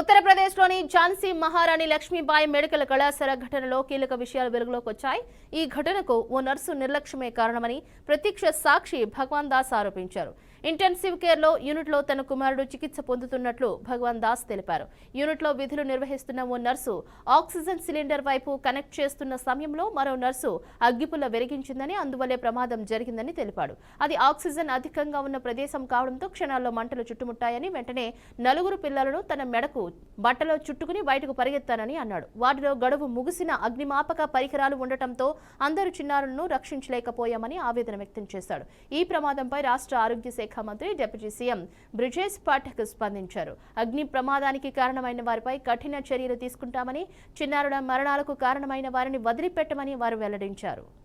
ఉత్తరప్రదేశ్లోని ఝాన్సీ మహారాణి లక్ష్మీబాయి మెడికల్ కళాశాల ఘటనలో కీలక విషయాలు వెలుగులోకి వచ్చాయి ఈ ఘటనకు ఓ నర్సు నిర్లక్ష్యమే కారణమని ప్రత్యక్ష సాక్షి భగవాన్ దాస్ ఆరోపించారు. ఇంటెన్సివ్ కేర్లో యూనిట్లో తన కుమారుడు చికిత్స పొందుతున్నట్లు భగవాన్ దాస్ తెలిపారు. యూనిట్లో విధులు నిర్వహిస్తున్న ఓ నర్సు ఆక్సిజన్ సిలిండర్ వైపు కనెక్ట్ చేస్తున్న సమయంలో మరో నర్సు అగ్గిపుల్ల వెలిగించిందని అందువల్లే ప్రమాదం జరిగిందని తెలిపాడు. అది ఆక్సిజన్ అధికంగా ఉన్న ప్రదేశం కావడంతో క్షణాల్లో మంటలు చుట్టుముట్టాయని వెంటనే నలుగురు పిల్లలను తన మెడకు బట్టలో చుట్టుకుని బయటకు పరిగెత్తానని అన్నాడు. వాటిలో గడువు ముగిసిన అగ్నిమాపక పరికరాలు ఉండటంతో అందరు చిన్నారులను రక్షించలేకపోయామని ఆవేదన వ్యక్తం చేశాడు. ఈ ప్రమాదంపై రాష్ట్ర ఆరోగ్య శాఖ మంత్రి డిప్యూటీ సీఎం బ్రిజేష్ పాఠక్ స్పందించారు. అగ్ని ప్రమాదానికి కారణమైన వారిపై కఠిన చర్యలు తీసుకుంటామని చిన్నారుల మరణాలకు కారణమైన వారిని వదిలిపెట్టమని వారు వెల్లడించారు.